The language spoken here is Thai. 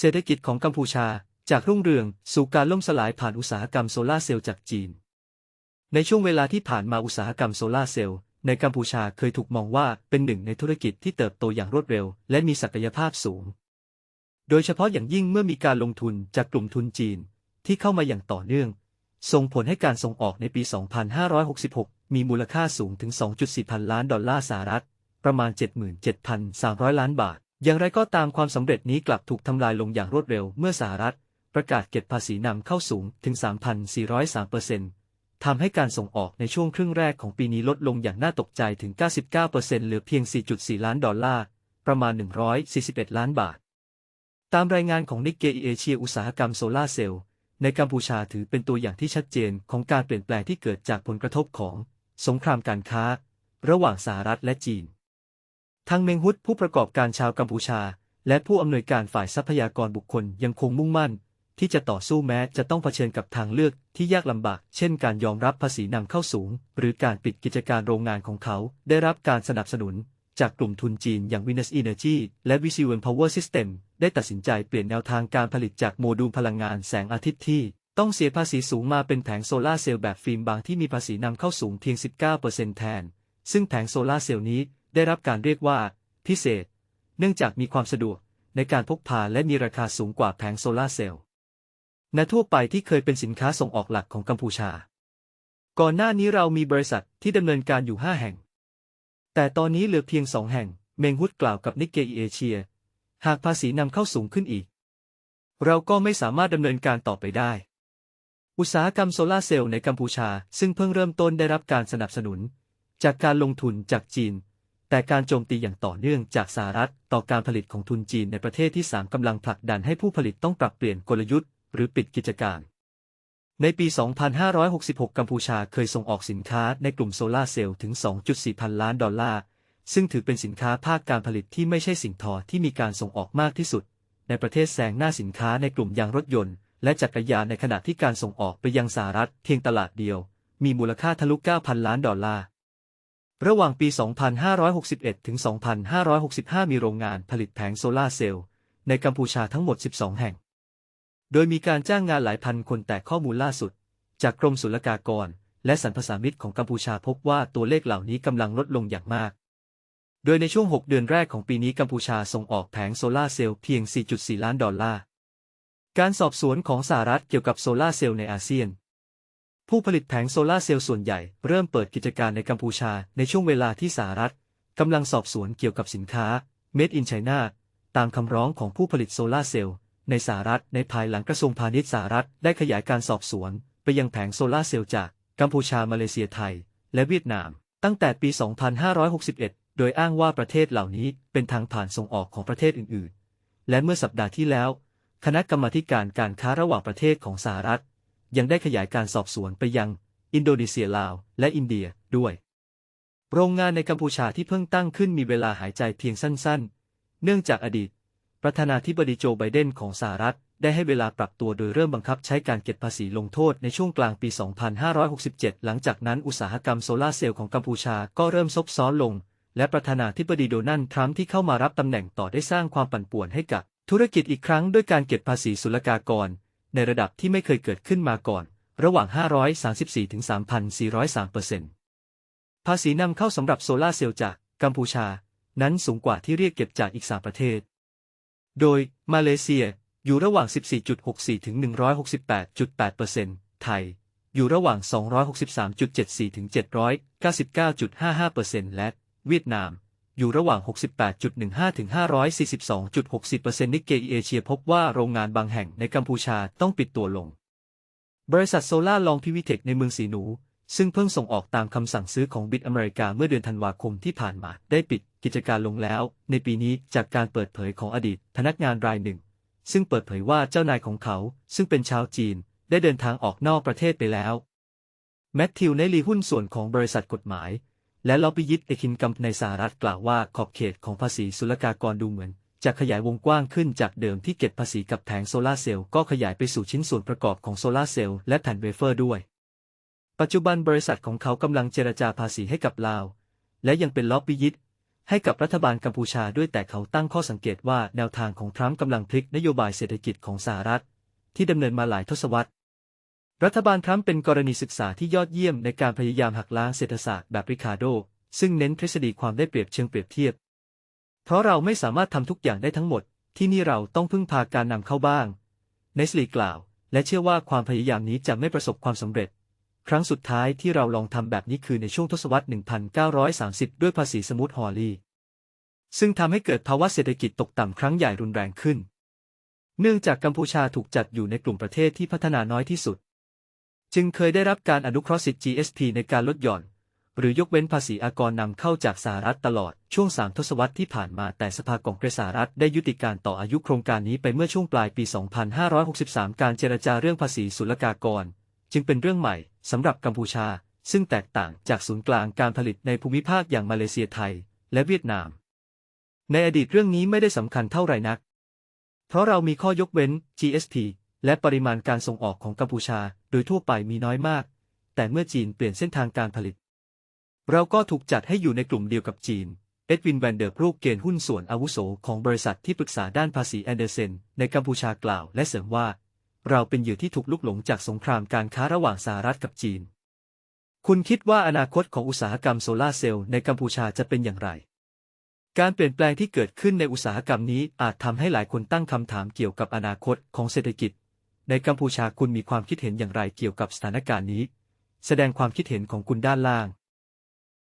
เศรษฐกิจของกัมพูชา จากรุ่งเรือง สู่การล่มสลายผ่านอุตสาหกรรมโซลาเซลล์จากจีน ในช่วงเวลาที่ผ่านมาอุตสาหกรรมโซลาเซลล์ในกัมพูชาเคยถูกมองว่าเป็นหนึ่งในธุรกิจที่เติบโตอย่างรวดเร็ว และมีศักยภาพสูง โดยเฉพาะอย่างยิ่งเมื่อมีการลงทุนจากกลุ่มทุนจีน ที่เข้ามาอย่างต่อเนื่อง ส่งผลให้การส่งออกในปี 2566 มีมูลค่าสูงถึง 2.4 พันล้านดอลลาร์สหรัฐ ประมาณ 77,300 ล้านบาท อย่างไรก็ตามความสำเร็จนี้กลับถูกทำลายลงอย่างรวดเร็วเมื่อสหรัฐ ประกาศเก็บภาษีนำเข้าสูงถึง 3,403%ทำให้การส่งออกในช่วงครึ่งแรกของปีนี้ลดลงอย่างน่าตกใจถึง 99%เหลือเพียง 4.4 ล้านดอลลาร์ ประมาณ 141 ล้านบาท ตามรายงานของนิกเกอีเอเชียอุตสาหกรรมโซลาร์เซลล์ในกัมพูชาถือเป็นตัวอย่างที่ชัดเจนของการเปลี่ยนแปลงที่เกิดจากผลกระทบของ สงครามการค้า ระหว่างสหรัฐและจีน ทางเมงฮุดผู้ประกอบการชาวกัมพูชา และผู้อำนวยการฝ่ายทรัพยากรบุคคลยังคงมุ่งมั่น ที่จะต่อสู้แม้จะต้องเผชิญกับทางเลือกที่ยากลำบาก เช่นการยอมรับภาษีนำเข้าสูง หรือการปิดกิจการโรงงานของเขา ได้รับการสนับสนุน จากกลุ่มทุนจีนอย่าง Venus Energy และ v i s i v e n Power System ได้ตัดสินใจเปลี่ยนแนวทางการผลิตจากโมดูลพลังงานแสงอาทิตย์ที่ต้องเสียภาษีสูงมาเป็นแผงโซลาเซลล์แบบฟิล์มบางที่มีภาษีนำเข้าสูงเพียง 19%แทน ซึ่งแผงโซลาเซลล์นี้ ได้รับการเรียกว่า พิเศษ เนื่องจากมีความสะดวกในการพกพาและมีราคาสูงกว่าแผงโซลาร์เซลล์ณทั่วไปที่เคยเป็นสินค้าส่งออกหลักของกัมพูชา ก่อนหน้านี้เรามีบริษัทที่ดำเนินการอยู่ 5 แห่ง แต่ตอนนี้เหลือเพียง 2 แห่ง เมงฮุดกล่าวกับนิกเกอีเอเชีย หากภาษีนำเข้าสูงขึ้นอีก เราก็ไม่สามารถดำเนินการต่อไปได้ อุตสาหกรรมโซลาร์เซลล์ในกัมพูชา ซึ่งเพิ่งเริ่มต้นได้รับการสนับสนุน จากการลงทุนจากจีน แต่การโจมตีอย่างต่อเนื่องจากสหรัฐต่อการผลิตของทุนจีนในประเทศที่ 3 กำลังผลักดันให้ผู้ผลิตต้องปรับเปลี่ยนกลยุทธ์ หรือปิดกิจการ ในปี 2566 กัมพูชาเคยส่งออกสินค้าในกลุ่มโซลาร์เซลล์ถึง 2.4 พันล้านดอลลาร์ ซึ่งถือเป็นสินค้าภาคการผลิตที่ไม่ใช่สิ่งทอที่มีการส่งออกมากที่สุด ในประเทศแซงหน้าสินค้าในกลุ่มยางรถยนต์ และจักรยานในขณะที่การส่งออกไปยังสหรัฐเพียงตลาดเดียว มีมูลค่าทะลุ 9,000 ล้านดอลลาร์ ระหว่างปี 2561 ถึง 2565 มีโรงงานผลิตแผงโซลาร์เซลล์ในกัมพูชาทั้งหมด 12 แห่ง โดยมีการจ้างงานหลายพันคนแต่ข้อมูลล่าสุด จากกรมศุลกากร และสรรพสามิตของกัมพูชาพบว่าตัวเลขเหล่านี้กำลังลดลงอย่างมาก โดยในช่วง 6 เดือนแรกของปีนี้กัมพูชาส่งออกแผงโซลาร์เซลล์เพียง 4.4 ล้านดอลลาร์ การสอบสวนของสหรัฐเกี่ยวกับโซลาร์เซลล์ในอาเซียน ผู้ผลิตแผงโซลาเซลล์ส่วนใหญ่เริ่มเปิดกิจการในกัมพูชาในช่วงเวลาที่สหรัฐกำลังสอบสวนเกี่ยวกับสินค้า Made in China ตามคำร้องของผู้ผลิตโซลาเซลล์ในสหรัฐในภายหลังกระทรวงพาณิชย์สหรัฐได้ขยายการสอบสวน ไปยังแผงโซลาเซลล์จากกัมพูชามาเลเซียไทย และเวียดนาม ตั้งแต่ปี 2561 โดยอ้างว่าประเทศเหล่านี้เป็นทางผ่านส่งออกของประเทศอื่น ๆ และเมื่อสัปดาห์ที่แล้ว คณะกรรมาการการค้าระหว่างประเทศของสหรัฐ ยังได้ขยายการสอบสวนไปยัง อินโดนีเซียลาว และอินเดียด้วย โรงงานในกัมพูชาที่เพิ่งตั้งขึ้นมีเวลาหายใจเพียงสั้น ๆ เนื่องจากอดีต ประธานาธิบดีโจไบเดนของสหรัฐได้ให้เวลาปรับตัวโดยเริ่มบังคับใช้การเก็บภาษีลงโทษในช่วงกลางปี 2567 หลังจากนั้นอุตสาหกรรมโซลาร์เซลล์ของกัมพูชาก็เริ่มซบซ้อนลง และประธานาธิบดีโดนัลด์ทรัมป์ที่เข้ามารับตำแหน่งต่อได้สร้างความปั่นป่วนให้กับ ธุรกิจอีกครั้งด้วยการเก็บภาษีศุลกากร ในระดับที่ไม่เคยเกิดขึ้นมาก่อน ระหว่าง 534 ถึง 3,403เปอร์เซ็นต์ภาษีนำเข้าสำหรับโซลาเซลล์จากกัมพูชา นั้นสูงกว่าที่เรียกเก็บจากอีก3ประเทศ โดย มาเลเซียอยู่ระหว่าง 14.64 ถึง 168.8เปอร์เซ็นต์ไทย อยู่ระหว่าง 263.74 ถึง 799.55เปอร์เซ็นต์และ เวียดนาม อยู่ระหว่าง 68.15 ถึง 542.60เปอร์เซ็นต์นิกเกอีเอเชียพบว่าโรงงานบางแห่งในกัมพูชาต้องปิดตัวลง บริษัทโซลาร์ลองพิวิเทคในเมืองสีหนู ซึ่งเพิ่งส่งออกตามคำสั่งซื้อของบิดอเมริกาเมื่อเดือนธันวาคมที่ผ่านมา ได้ปิดกิจการลงแล้ว ในปีนี้จากการเปิดเผยของอดีตพนักงานรายหนึ่ง ซึ่งเปิดเผยว่าเจ้านายของเขา ซึ่งเป็นชาวจีน ได้เดินทางออกนอกประเทศไปแล้วแมทธิวในลีหุ้นส่วนของบริษัทกฎหมาย และล็อบบี้ยิตเอคินกัมในสหรัฐกล่าวว่าขอบเขตของภาษีศุลกากรดูเหมือน จะขยายวงกว้างขึ้นจากเดิมที่เก็บภาษีกับแผงโซลาร์เซลล์ก็ขยายไปสู่ชิ้นส่วนประกอบของโซลาร์เซลล์และแผ่นเวเฟอร์ด้วย ปัจจุบันบริษัทของเขากำลังเจรจาภาษีให้กับลาว และยังเป็นล็อบบี้ยิตให้กับรัฐบาลกัมพูชาด้วยแต่เขาตั้งข้อสังเกตว่าแนวทางของทรัมป์กำลังพลิกนโยบายเศรษฐกิจของสหรัฐ ที่ดำเนินมาหลายทศวรรษ รัฐบาลทรัมป์เป็นกรณีศึกษาที่ยอดเยี่ยมในการพยายามหักล้างเศรษฐศาสตร์แบบริคาร์โด ซึ่งเน้นทฤษฎีความได้เปรียบเชิงเปรียบเทียบ เพราะเราไม่สามารถทำทุกอย่างได้ทั้งหมด ที่นี่เราต้องพึ่งพาการนำเข้าบ้างเนสลีกล่าว และเชื่อว่าความพยายามนี้จะไม่ประสบความสำเร็จ ครั้งสุดท้ายที่เราลองทำแบบนี้คือในช่วงทศวรรษ 1930 ด้วยภาษีสมุทฮอลลีซึ่งทำให้เกิดภาวะเศรษฐกิจตกต่ำครั้งใหญ่รุนแรงขึ้น เนื่องจากกัมพูชาถูกจัดอยู่ในกลุ่มประเทศที่พัฒนาน้อยที่สุด จึงเคยได้รับการอนุเคราะห์สิทธิ GSP ในการลดหย่อน หรือยกเว้นภาษีอากรนำเข้าจากสหรัฐตลอดช่วง3ทศวรรษที่ผ่านมาแต่สภากองเกรสสหรัฐได้ยุติการต่ออายุโครงการนี้ไปเมื่อช่วงปลายปี 2563 การเจรจาเรื่องภาษีศุลกากร จึงเป็นเรื่องใหม่สำหรับกัมพูชา ซึ่งแตกต่างจากศูนย์กลางการผลิตในภูมิภาคอย่างมาเลเซียไทย และเวียดนาม ในอดีตเรื่องนี้ไม่ได้สำคัญเท่าไหร่นัก เพราะเรามีข้อยกเว้น GSP และปริมาณการส่งออกของกัมพูชาโดยทั่วไปมีน้อยมาก แต่เมื่อจีนเปลี่ยนเส้นทางการผลิต เราก็ถูกจัดให้อยู่ในกลุ่มเดียวกับจีน เอ็ดวินแวนเดอร์รูกเกณฑ์หุ้นส่วนอาวุโสของบริษัทที่ปรึกษาด้านภาษีแอนเดอร์เซนในกัมพูชากล่าวและเสริมว่า เราเป็นเหยื่อที่ถูกลุกหลงจากสงครามการค้าระหว่างสหรัฐกับจีน คุณคิดว่าอนาคตของอุตสาหกรรมโซลาร์เซลล์ในกัมพูชาจะเป็นอย่างไรการเปลี่ยนแปลงที่เกิดขึ้นในอุตสาหกรรมนี้อาจทำให้หลายคนตั้งคำถามเกี่ยวกับอนาคตของเศรษฐกิจ ในกัมพูชาคุณมีความคิดเห็นอย่างไรเกี่ยวกับสถานการณ์นี้ แสดงความคิดเห็นของคุณด้านล่าง